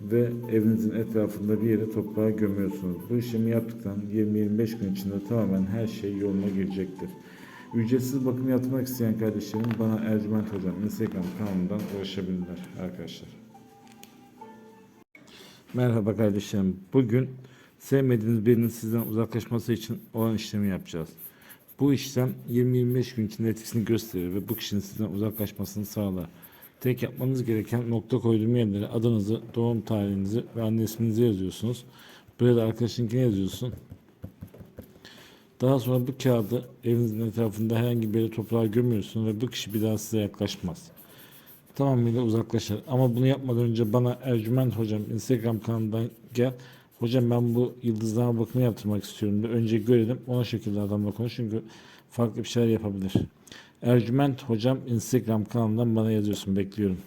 ve evinizin etrafında bir yere toprağa gömüyorsunuz. Bu işlemi yaptıktan 20-25 gün içinde tamamen her şey yoluna girecektir. Ücretsiz bakım yaptırmak isteyen kardeşlerim bana Ercüment Hocam Instagram kanalından ulaşabilirler arkadaşlar. Merhaba kardeşlerim. Bugün sevmediğiniz birinin sizden uzaklaşması için olan işlemi yapacağız. Bu işlem 20-25 gün içinde etkisini gösterir ve bu kişinin sizden uzaklaşmasını sağlar. Tek yapmanız gereken nokta koyduğum yerlere adınızı, doğum tarihinizi ve anne isminizi yazıyorsunuz. Buraya da arkadaşınkini yazıyorsun. Daha sonra bu kağıdı evinizin etrafında herhangi bir toprağa gömüyorsun ve bu kişi bir daha size yaklaşmaz. Tamamıyla uzaklaşır. Ama bunu yapmadan önce bana Ercüment Hocam Instagram kanalından gel. Hocam ben bu yıldızlama bakımı yaptırmak istiyorum de önce görelim. Ona şekilde adamla konuş çünkü farklı bir şeyler yapabilir. Ercüment Hocam Instagram kanalından bana yazıyorsun. Bekliyorum.